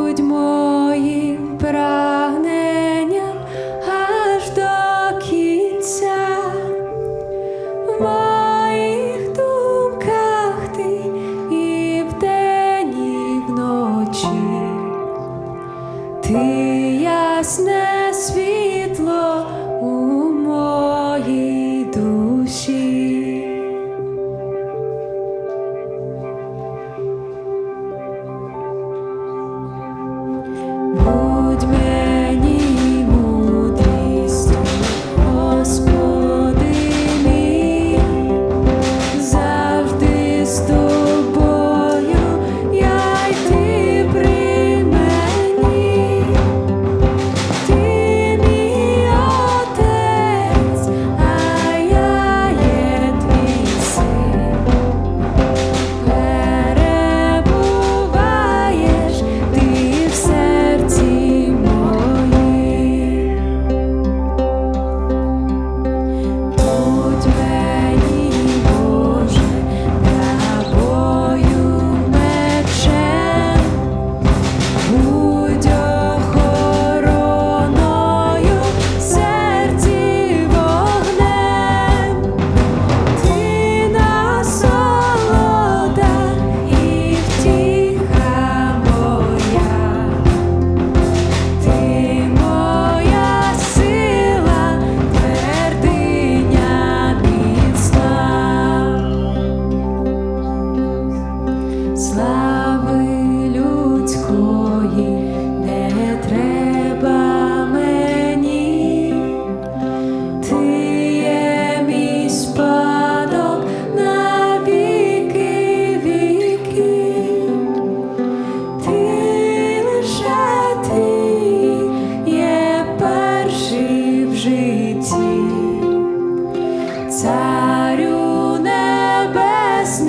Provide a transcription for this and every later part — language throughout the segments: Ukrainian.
будь моїм аж до кінця, в моїх думках і вдень, і вночі, ти ясне. Oh.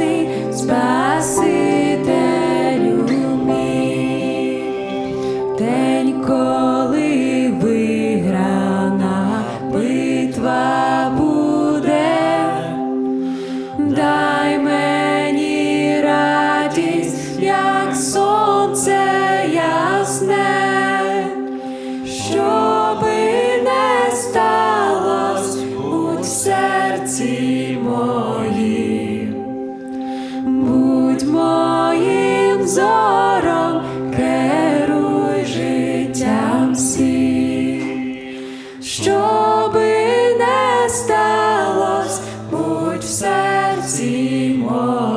вічний Спасителю мій. Денько будь моїм зором, керуй життям всім, щоби не сталося, будь в серці моїм.